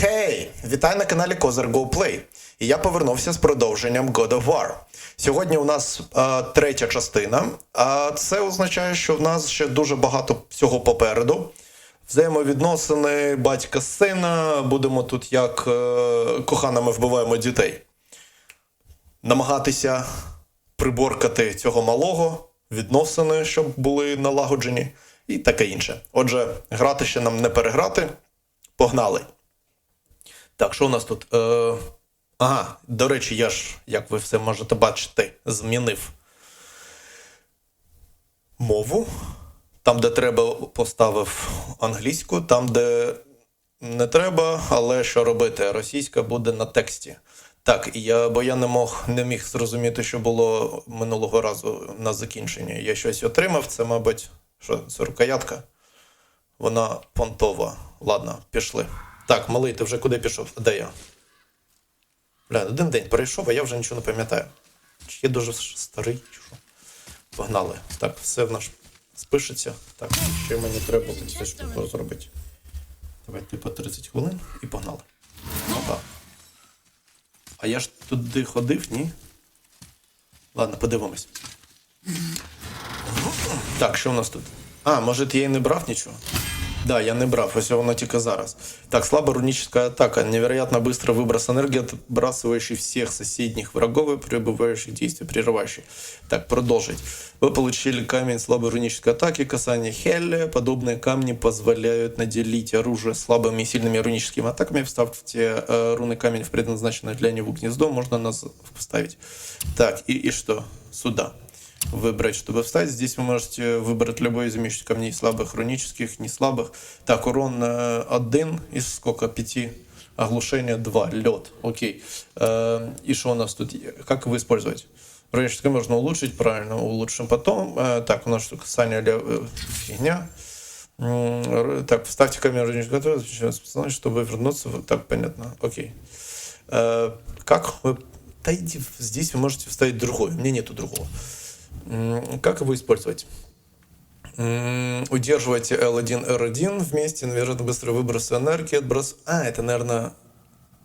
Хей! Вітаю на каналі Козир Go Play. І я повернувся з продовженням God of War. Сьогодні у нас е, третя частина, а це означає, що в нас ще дуже багато всього попереду. Взаємовідносини батька сина. Будемо тут як е, коханими вбиваємо дітей. Намагатися приборкати цього малого, відносини, щоб були налагоджені, і таке інше. Отже, грати ще нам не переграти. Погнали! Так, що у нас тут? Е, ага, до речі, я ж, як ви все можете бачити, змінив мову. Там, де треба, поставив англійську, там, де не треба, але що робити? Російська буде на тексті. Так, я, бо я не мог не міг зрозуміти, що було минулого разу на закінченні. Я щось отримав, це, мабуть, що це рукоятка. Вона понтова. Ладно, пішли. Так, малий, ти вже куди пішов? Де я? Бля, один день перейшов, а я вже нічого не пам'ятаю. Чи я дуже старий, чи що? Погнали. Так, все в нас спишеться. Так, ще мені треба це штуку зробити. Давайте по 30 хвилин і погнали. Опа. А я ж туди ходив, ні? Ладно, подивимось. Так, що у нас тут? А, може я і не брав нічого? Да, я не брав, ось воно тільки зараз. Так, слабая руническая атака. Невероятно быстрый выброс энергии, отбрасывающий всех соседних врагов и пребывающих действий, прерывающий. Так, продолжить. Вы получили камень слабой рунической атаки, касание Хелли. Подобные камни позволяют наделить оружие слабыми и сильными руническими атаками. Вставьте э, рунный камень в предназначенное для него гнездо, можно нас вставить. Так, и, и что? Сюда выбрать, чтобы встать. Здесь вы можете выбрать любой из имеющихся камней слабых, рунических, не слабых. Так, урон э, один из сколько? Пяти. Оглушение 2. Лед. Окей. Э, и что у нас тут? Как его использовать? Руническое можно улучшить, правильно, улучшим потом. Э, так, у нас что касание лев... э, фигня. М, р- Так, вставьте камеру рунического атаки, чтобы вернуться. в- Так, понятно. Окей. Э, Как вы... Да иди, в- здесь вы можете вставить другой. У меня нету другого. М, Как его использовать? М, Удерживайте L1, R1 вместе, невероятно быстрый выброс энергии, отброс... А, это, наверное...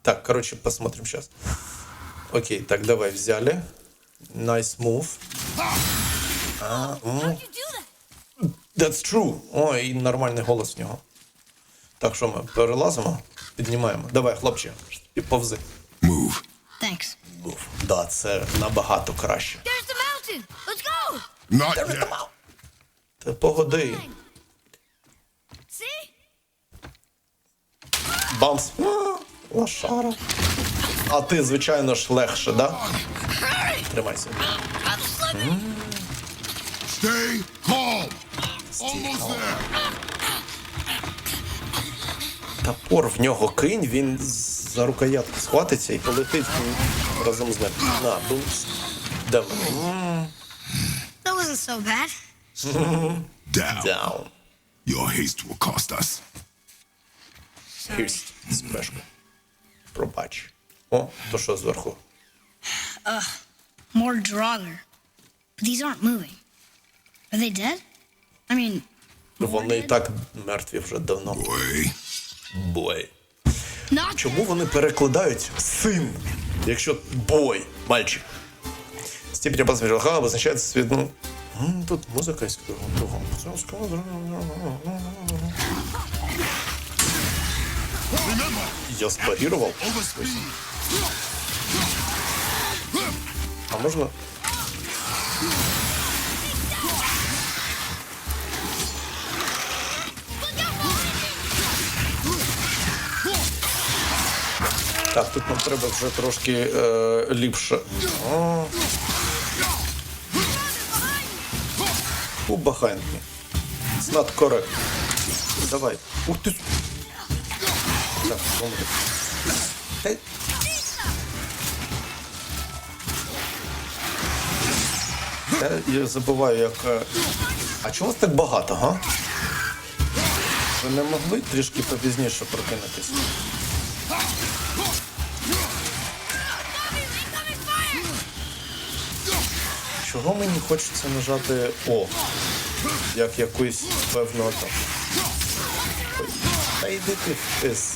Так, короче, посмотрим сейчас. Окей, так, давай, взяли. Nice move. А, м. That's true. О, і нормальний голос в нього. Так, що ми перелазимо, піднімаємо. Давай, хлопче, і повзи. Move. Thanks. Уф, Да, це набагато краще. Not yet. Та погоди. See? Бамс. А, Лошара. А ти, звичайно ж, легше, да? Тримайся. Stay calm. Almost there. Топор в нього кинь, він за рукоятку схватиться і полетить разом з ним. На, бумс. That wasn't so bad. Down. Down. Your haste will cost us. Here's спешка. Пробач. О, то що зверху? More Draugr. But these aren't moving. Are they dead? I mean, Вони і так мертві вже давно. Boy. Бой. not Чому вони перекладають син, якщо бой, мальчик? Степень опасности ЖЛХ обозначает свет, Тут музыка есть. Я спарировал. А можно... Так, тут нам треба вже трошки е, ліпше. О. Who behind me? It's not correct. Давай. Ух ти. Так. Та- Я, я забуваю, як. е, А чого вас так багато, га? Ви не могли трішки попізніше прокинутися? Чого мені хочеться нажати О, як якусь певну? Ой. Та йди ти пис.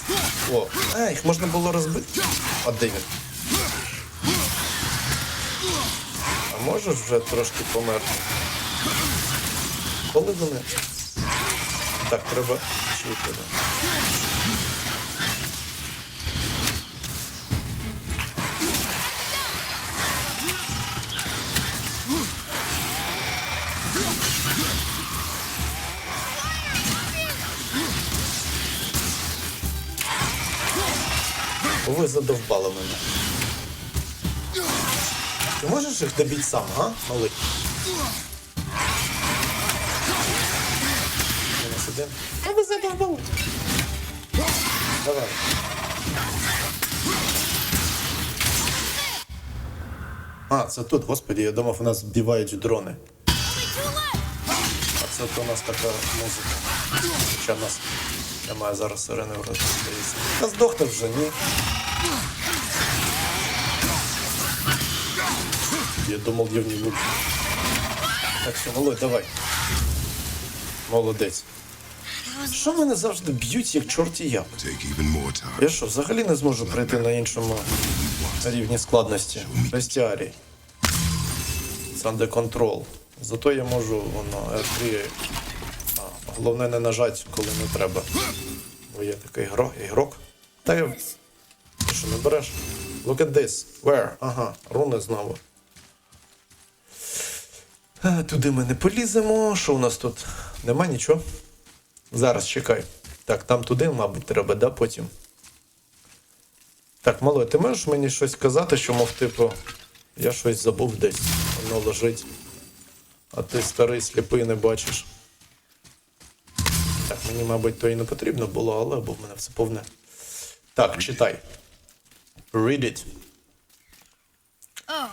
О, а, їх можна було розбити. А де він? А можеш вже трошки померти? Коли вони? Так, треба чути. Ви задовбали мене. Ти можеш їх добити сам, а, малий? Та ви задовбали. Давай. А, це тут, господи, я думав, у нас збивають дрони. А це то у нас така музика. Хоча в нас немає зараз сирени в роті. Та здохне вже, ні. Я думав, я в ній буду. Так що, Володь, давай. Молодець. Що мене завжди б'ють, як чорті time. Я що, взагалі не зможу прийти на іншому рівні складності. Бестіарій. Санде контрол. Зато я можу воно R3. А, головне не нажати, коли не треба. Бо я такий ігрок. ігрок. Та я. Ти що, не береш? Look at this. Where? Ага, руни знову. А, туди ми не поліземо. Що у нас тут? Нема нічого. Зараз чекай. Так, там туди, мабуть, треба, да, потім. Так, малой, ти можеш мені щось сказати, що, мов, типу, я щось забув десь. Воно лежить. А ти старий сліпий не бачиш. Так, мені, мабуть, то і не потрібно було, але бо в мене все повне. Так, читай. Read it. Oh,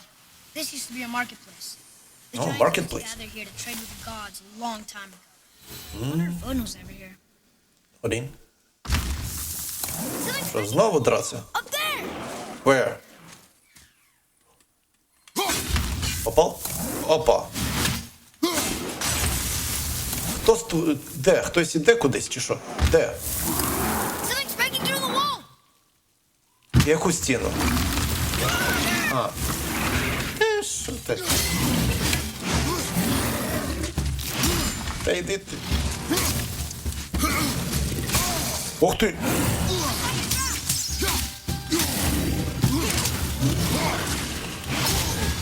this used to be a marketplace. Oh, marketplace. used gather here to trade with the gods a long time ago. I if Odin was ever here. Один. Що, знову драться? Where? Попав? Опа. Хто сту... Де? Хтось іде кудись чи що? Де? Яку стіну? А. Е, що ти? Та йди ти. Ух ти!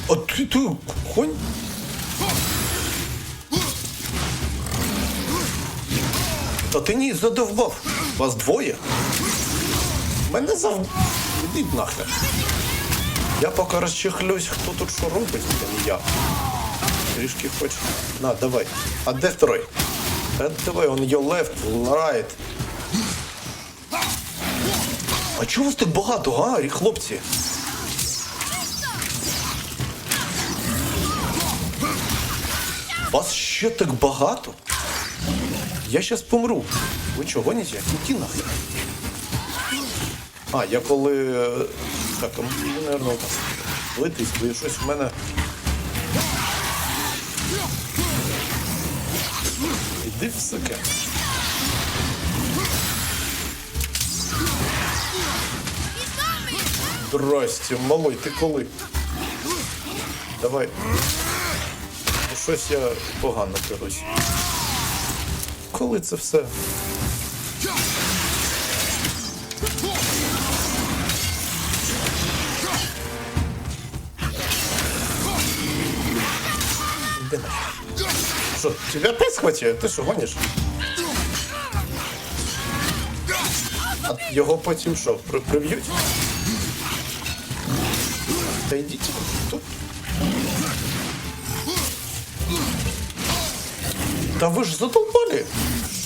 А ти, ти конь? Та ти ні, задовбав. Вас двоє? Мене зав... Ідіть нахер. Я поки розчехлюсь, хто тут що робить, а не я. Трішки хоч. На, давай. А де второй? Та давай, он your left, right. А чого вас так багато, а, хлопці? Вас ще так багато? Я щас помру. Ви чого гоніте? Іди нахер. А, я коли. е, Так, а мені, наверное, так. Литись, бо щось в мене. Іди. Здрасте, малой, ти коли? Давай. Ну, Щось я погано керусь. Коли це все? Нахер. Що, тебе опять схватили? Ти що, гониш? А його потім що, при- приб'ють? Та тут. Та ви ж задолбали.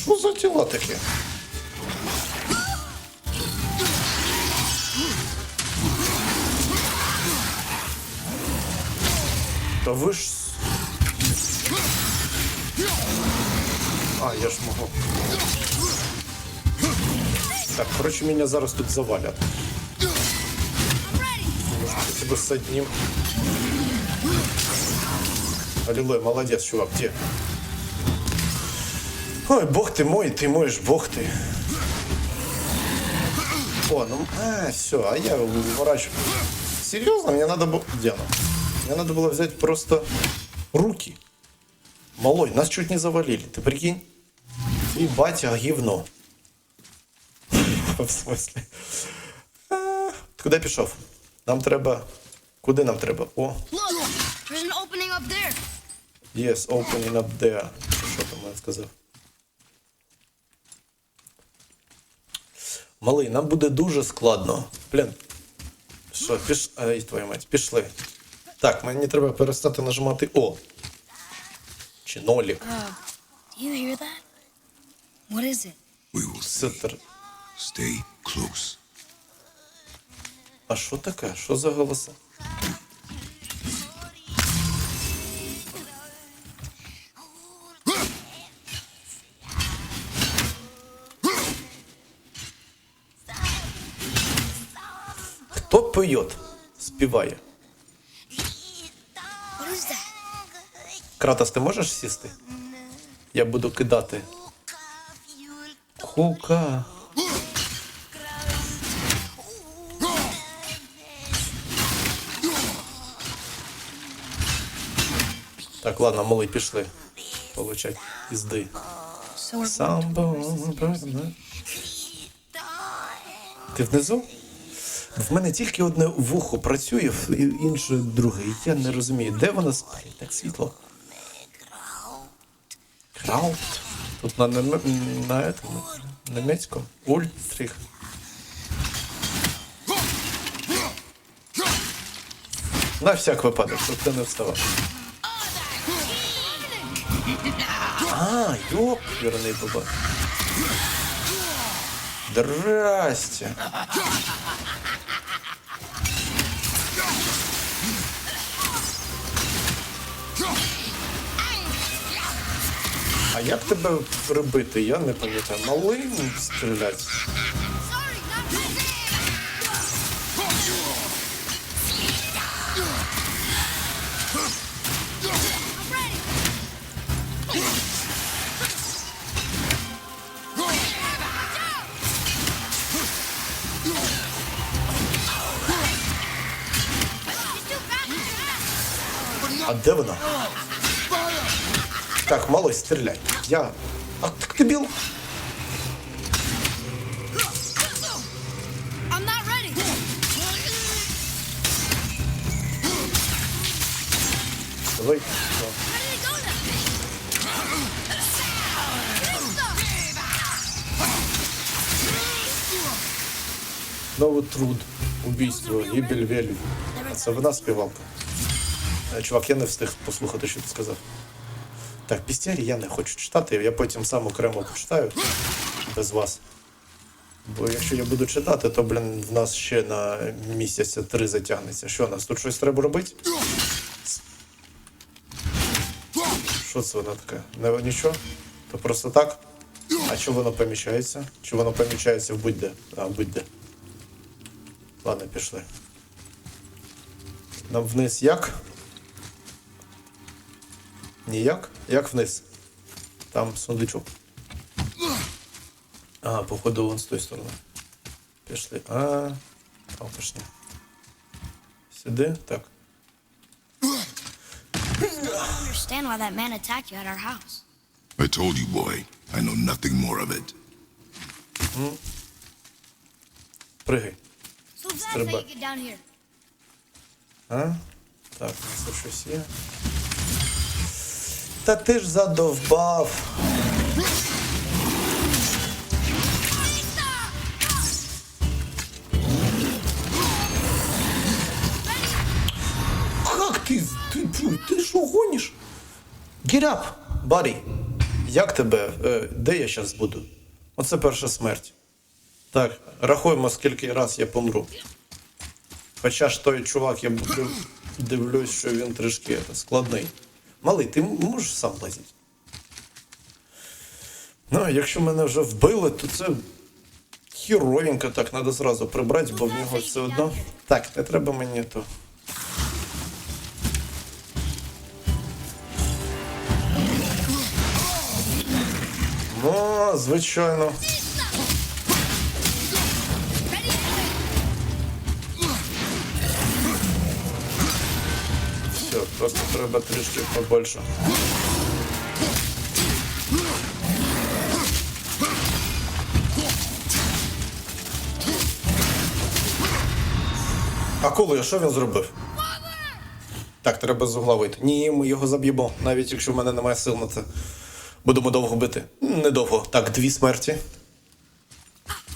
Що за тіла такі? Та ви ж. А, я ж можу. Так, коротше, мене зараз тут завалять. Может, хотя бы с одним. Аллилуйя, молодец, чувак, где? Ой, бог ты мой, ты моешь, бог ты. О, ну, а, все, а я уворачиваю. Серьезно, мне надо было... Где оно? Мне надо было взять просто руки. Малой, нас чуть не завалили, ты прикинь? И батя гівно. В смысле? Куди пішов? Нам треба. Куди нам треба? О, there's an opening up there. yes, opening up there. Що там я сказав? Малий, нам буде дуже складно. Блін. Що, піш... Ай, твою мать, пішли. Так, мені треба перестати нажимати О. Чи нолік. Do you hear that? What is it? We will see. Stay close. А що таке? Що за голоси? Хто поет? Співає. What is that? Кратос, ти можеш сісти? Я буду кидати. Хука. Так, ладно, малий, пішли. Получать ізди. So we're Самбо. Ти внизу? В мене тільки одне вухо працює, інше друге. Я не розумію, де воно спить? Так світло. Краут. Тут на, нем... на этом, немецькому. Ультрих. На всяк випадок, щоб ти не вставав. А, ёп, верний баба. Здрасте. А як тебе прибити? Я не пам'ятаю. Малим стрілять. А де вона? Так, малой, стріляй. Я. А так ти біл? I'm not ready. Давай. Ready to go now. Новий труд. Убійство, гибель велів. А це вона співалка. Е, Чувак, я не встиг послухати, що ти сказав. Так, пістярі я не хочу читати, я потім сам окремо почитаю без вас. Бо якщо я буду читати, то, блін, в нас ще на місяця три затягнеться. Що, у нас тут щось треба робити? Що це воно таке? Не, нічого? То просто так? А що воно поміщається? Чи воно поміщається в будь-де? А, будь-де. Ладно, пішли. Нам вниз як? Ніяк? Як вниз? Там сундучок. А, походу вон з тої сторони. Пішли. А, там пішли. Сюди? Так. I don't understand why that man attacked you at our house. I told you, boy. I know nothing more of it. Пригай. So that's how Стрибай. you get down here. А? Так, це щось є. Та ти ж задовбав. Как ти? Ти, ти, що гониш? Get up, buddy. Як тебе? Е, де я зараз буду? Оце перша смерть. Так, рахуємо, скільки раз я помру. Хоча ж той чувак, я дивлюсь, що він трішки складний. Малий, ти можеш сам лазити? Ну, а якщо мене вже вбили, то це хіровенько так, треба зразу прибрати, бо в нього все одно. Так, не треба мені то. Ну, звичайно. Просто треба трішки побольше. Акулою, що він зробив? Так, треба з угла вийти. Ні, ми його заб'ємо, навіть якщо в мене немає сил на це. Будемо довго бити. Недовго. Так, дві смерті.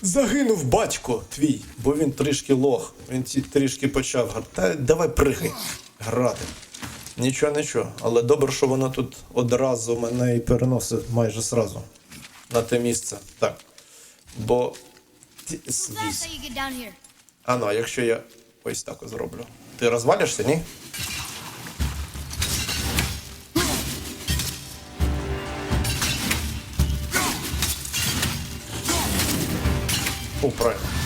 Загинув батько твій, бо він трішки лох. Він трішки почав. Та давай пригай грати. Нічого, нічого. Але добре, що вона тут одразу мене і переносить майже сразу на те місце. Так. Бо. А ну, а якщо я ось так зроблю. Ти розвалишся, ні? О, правильно.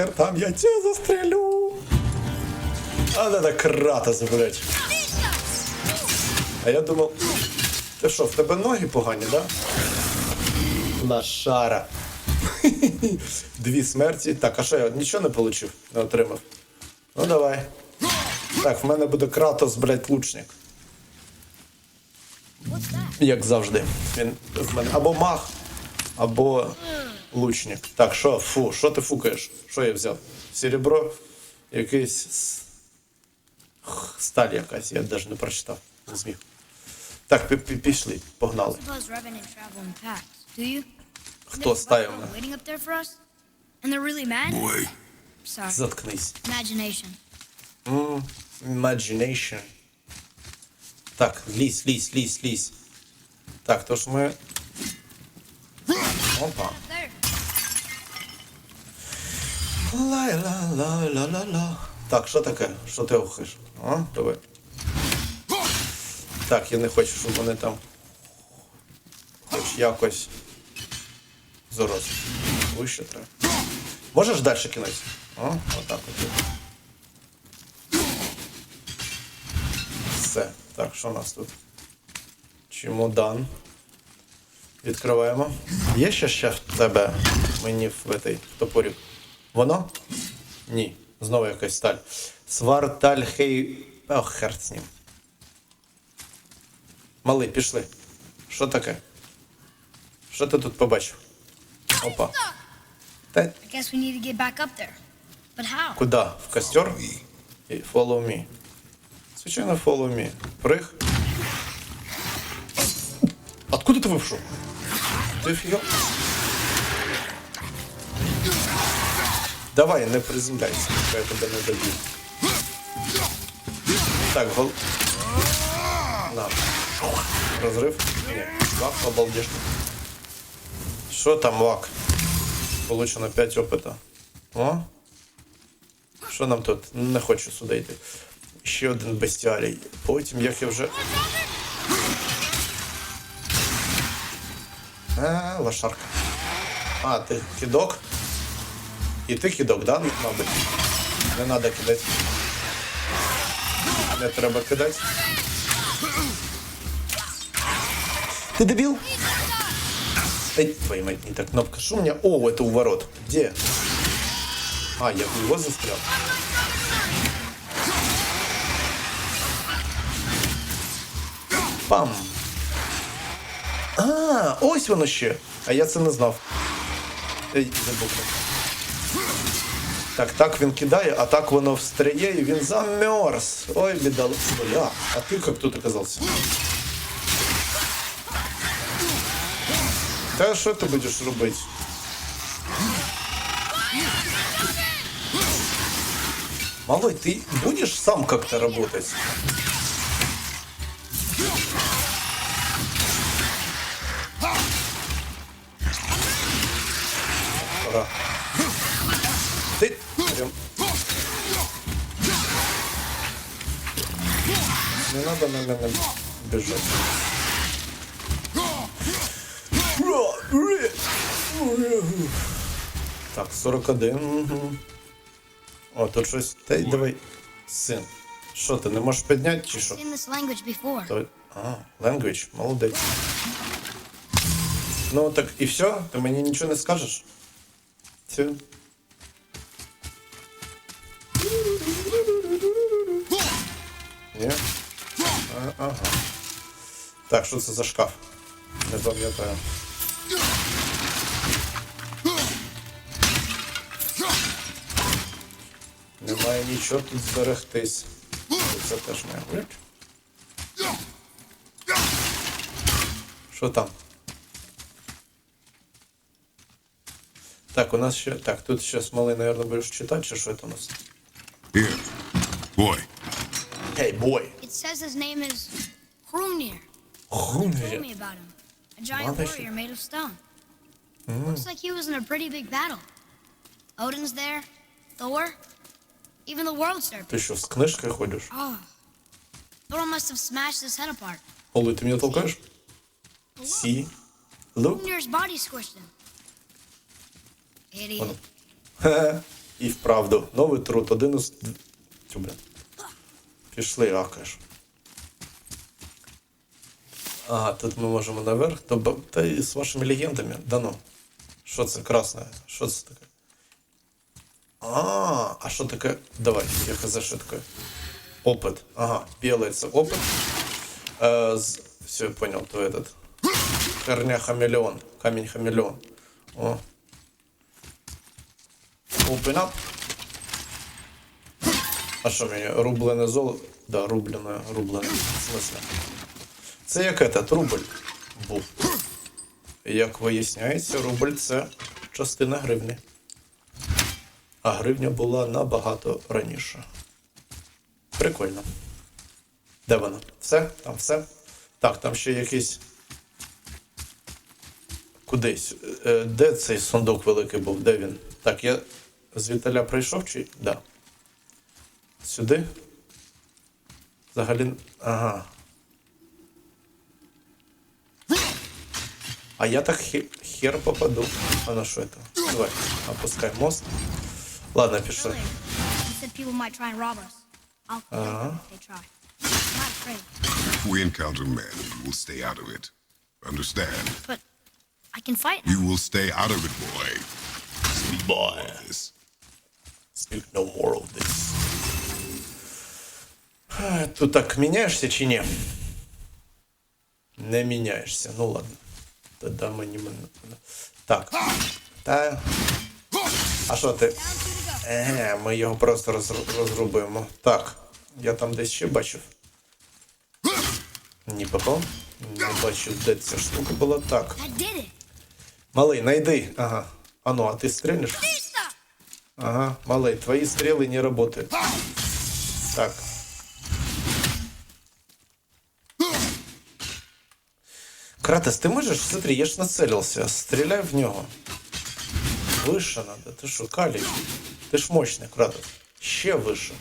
Хер там я тебя застрелю. А да, да, Кратос, блядь. А я думав, ти що, в тебе ноги погані, да? Лошара. Дві смерті. Так, а що я нічого не отримав? Не отримав. Ну давай. Так, в мене буде Кратос, блядь, лучник. Як завжди. Він в мене або маг, або лучник. Так, що, фу, що ти фукаєш? Що я взяв? Серебро, якийсь сталь якась, я навіть не прочитав. Не зміг. Так, пі- пі- пішли, погнали. Хто ставив мене? Sorry. Заткнись. Imagination. Imagination. Так, лізь, лізь, лізь, лізь. Так, тож ми. Опа. Ла-ла-ла-ла-ла-ла. Так, що таке? Що ти охиш? А, давай. Так, я не хочу, щоб вони там хоч якось зараз. Вище треба. Можеш далі кинути? А, отак от. Все. Так, що у нас тут? Чемодан. Відкриваємо. Є ще ще в тебе мені в этой топорі? Воно? Ні. Знову якась сталь. Свартальхей. Ох, херт з ним. Малий, пішли. Що таке? Що ти тут побачив? Опа. Та I guess we need to get back up there. But how? куди? В костер? І Follow me. Звичайно, follow me. Прыг. Откуда ти вийшов? Ти фігел? Давай, не приземляйся, я тебе не доб'ю. Так, гол... На. Розрив? Ні. Лак, обалдешно. Що там, лак? Получено 5 опита. О, що нам тут? Не хочу сюди йти. Ще один бестіалій. Потім, як я вже. А, лошарка. А, ти кидок? І ти кидок, да, мабуть? Не треба кидати. Не треба кидати. Ти дебіл? Эй, твою мать, не так кнопка. Что у меня? О, это у ворот. Где? А, я в него застрял. Пам. А, ось воно ще. А я це не знав. Ей, забув. Так, так він кидає, а так воно встряє і він замерз. Ой, бідал. Бля, а ти як тут оказався? Та що ти будеш робити? Малой, ты будешь сам как-то работать? Пора. Надо на меня бежать. Так, 41. Угу. О, тут щось. Та й давай. Син. Що ти не можеш підняти чи що? То... А, language, молодець. Ну так і все? Ти мені нічого не скажеш? Все. Ні? Ага. Так, що це за шкаф? Не пам'ятаю. Немає нічого тут зберегтись. Це теж має бути. Що там? Так, у нас ще. Так, тут ще смоли, наверное, будеш читати, чи що це у нас? Here. Boy, Hey, boy! It says his name is Hrungnir. Told Хрумір. me about him. A giant Mother warrior made of stone. Looks like he was in a pretty big battle. Odin's there, Thor, even the world serpent. Ти що, з книжкою ходиш? Oh. Thor must have smashed his head apart. Оле, ти мене толкаєш? Сі. Лук. Hrungnir's body squished him. Idiot. Воно. Хе. І вправду. Новий труд. Один із. Тю, блін. Пішли, акаш. Ага, тут ми можемо наверх. То, та і з вашими легендами. Да ну. Що це красне? Що це таке? А, а що таке? Давай, я хз, що таке? Опыт. Ага, белый это опыт. Э, з- все, я понял, то этот. Корня хамелеон. Камень хамелеон. О. Open up. А що мені? Рублене золото? Да, рублене, рублене. В? Це як этот рубль був. Як виясняється, рубль це частина гривні. А гривня була набагато раніше. Прикольно. Де вона? Все? Там все? Так, там ще якийсь. Кудись. Е, Де цей сундук великий був? Де він? Так, я з Віталя прийшов чи. Да. Сюди? Взагалі. Ага. А я так хе- хер попаду. А на що это? Давай, опускай мост. Ладно, пішли. Earlier, he said people might try and rob us. I'll kill them if they try. I'm not afraid, if we encounter men, you will stay out of it. Understand? but I can fight now. You will stay out of it, boy. Boy. This. Speak no more of this. Тут так міняєшся чи ні? Не міняєшся. Ну ладно. Тоді мені мене. Так. Та. А що ти? Еге, ми його просто розру- розрубуємо. Так. Я там десь ще бачив. Ні, попав. Не бачив, де ця штука була. Так. Малий, найди. Ага. А ну, а ти стрельнеш? Ага, малый, твои стрелы не работают. Так. Кратос, ты можешь? Смотри, я ж нацелился. Стреляй в него. Выше надо. Ты что, калий? Ты ж мощный, Кратос. Ще выше.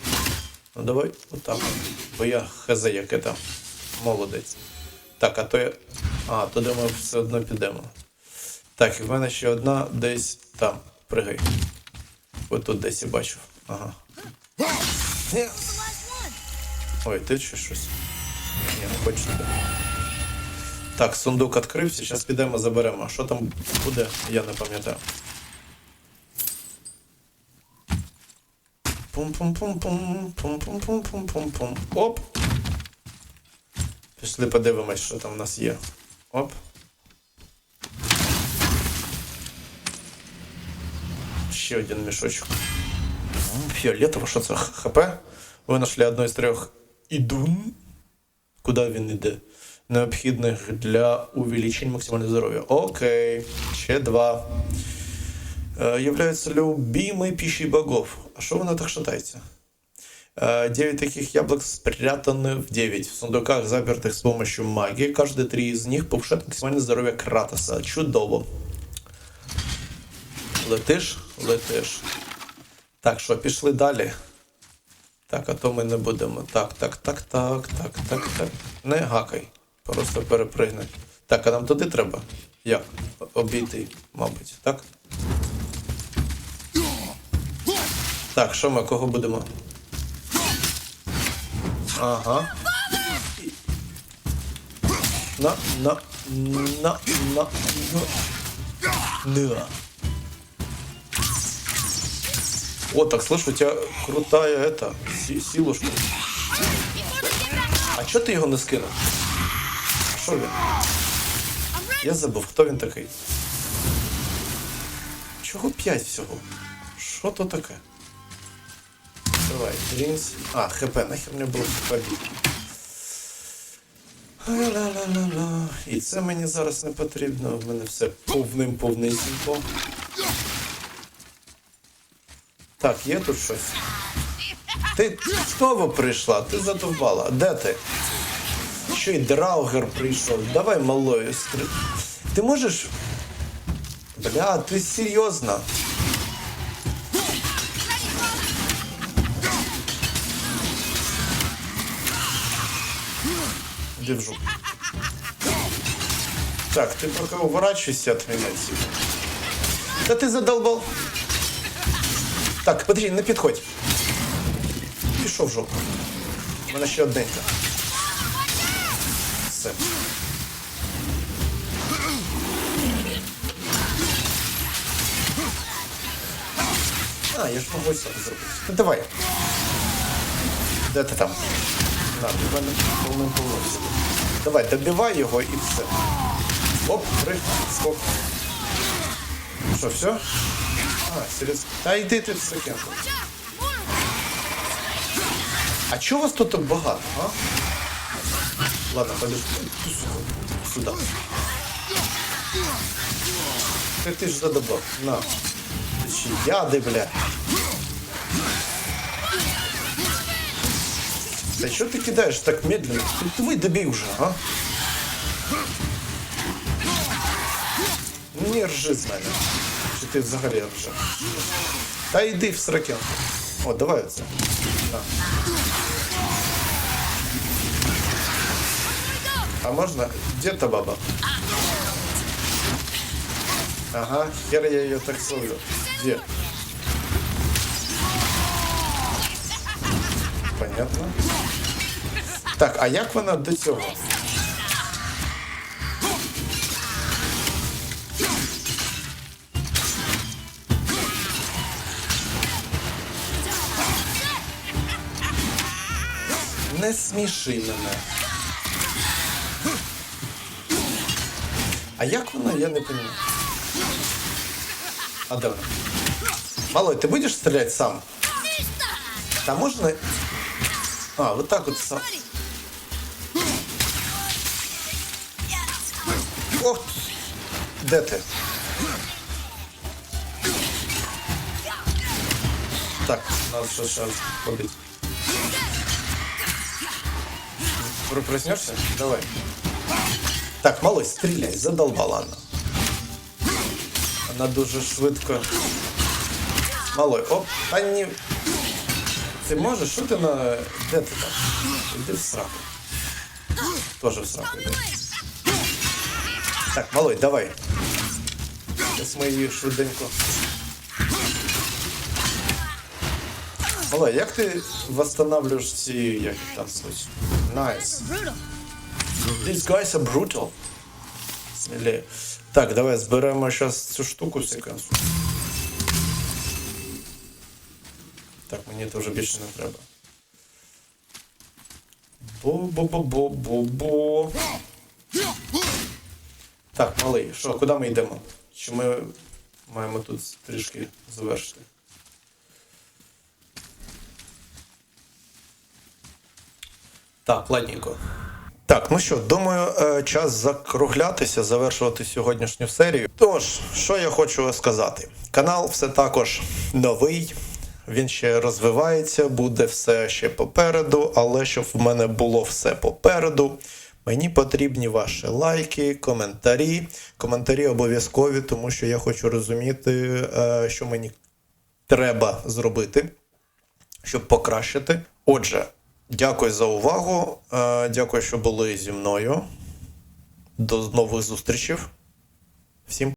Ну давай вот так. от. Бо я хз, як это. Молодець. Так, а то я. А, то думаю, все одно підемо. Так, і в мене ще одна десь там. Пригай. Ось тут десь я бачив. Ага. Ні. The last one. Ой, ти чи щось? Ні, не хочу туди. Так, сундук відкрився, зараз підемо заберемо. Що там буде, я не пам'ятаю. Пум-пум-пум-пум, пум-пум-пум-пум-пум-пум. Оп. Пішли подивимось, що там в нас є. Оп. Ще один мішочок. Фіолетово, що це? ХП? Ви знайшли одну із трьох ідун. Куди він іде? Необхідних для увеличення максимального здоров'я. Окей. Ще два. Э, являются любимой пищей богов. А что она так шатается? Э, Девять таких яблок спрятаны в 9 в сундуках, запертых с помощью магии. Каждые три из них повышают максимальное здоровье Кратоса. Чудово. Летиш? Летиш. Так, що, пішли далі. Так, а то ми не будемо. Так, так, так, так, так, так, так. Не гакай. Просто перепригни. Так, а нам туди треба? Як? Обійти, мабуть, так? Так, що ми, кого будемо? Ага. На, на, на, на, на. На. О, так слышу, у тебя крутая эта си- силушка. А чого ти його не скинув? Що він? Я забув, хто він такий. Чого п'ять всього? Що то таке? Давай, Рінс. А, ХП, нахер мені було ХП. Ла-ла-ла-ла-ла. І це мені зараз не потрібно. В мене все повним повнисінько. Так, є тут щось. Ти знову прийшла, ти задовбала. Де ти? Ще й Драугер прийшов. Давай малою стри. Ти можеш. Бля, ти серйозно? Жопу. Так, ты пока уворачивайся от меня. типа. Да ты задолбал. Так, подожди, не підходь. Пішов в жопу. У мене ще одненька. А, я ж можу сам зробити. Ну давай. Де ти там? На, в мене повним повністю. Давай, добивай його і все. Оп, прыг, скок. Що, все? А, серйозно. Та йди ти в секенду. А чого вас тут так багато, а? Ладно, подожди. Сюда. Ти ж задобав. На. Ще яди, бля. Да что ты кидаешь так медленно? Ты, добей уже, а? Не ржи з мене. Чи ти взагалі ржи? Та йди в сракенку. О, давай оце. На. А можно? Где та баба? Ага, хер я ее так словлю. Где? Понятно. Так, а як вона до цього? Не сміши мене. А як вона, я не розумію. А де вона? Малой, ти будеш стріляти сам? Та можна. А, вот так вот сам. Ох! Де ти? Так, надо ще зараз ходити. Про- Проснешься? Давай. Так, малой, стріляй, задолбала вона. Вона дуже швидко. Малой, оп, а ні. Ти можеш? Що ти на. Де ти там? Іди в сраку. Тоже в сраку йди. Так, малой, давай. Зараз ми її швиденько. Малой, як ти восстанавливаєш ці, як там звуть? Найс. Brutal. These guys are brutal. Смілее. Так, давай зберемо зараз цю штуку секунду. Так, мені це вже більше не треба. Бо-бо-бо-бо-бо-бо. Так, малий, що, куди ми йдемо? Чи ми маємо тут трішки завершити? Так, ладненько. Так, ну що, думаю, е, час закруглятися, завершувати сьогоднішню серію. Тож, що я хочу сказати? Канал все також новий, він ще розвивається, буде все ще попереду, але щоб в мене було все попереду, мені потрібні ваші лайки, коментарі. Коментарі обов'язкові, тому що я хочу розуміти, е, що мені треба зробити щоб покращити. Отже, дякую за увагу. е, Дякую, що були зі мною. До нових зустрічей. Всім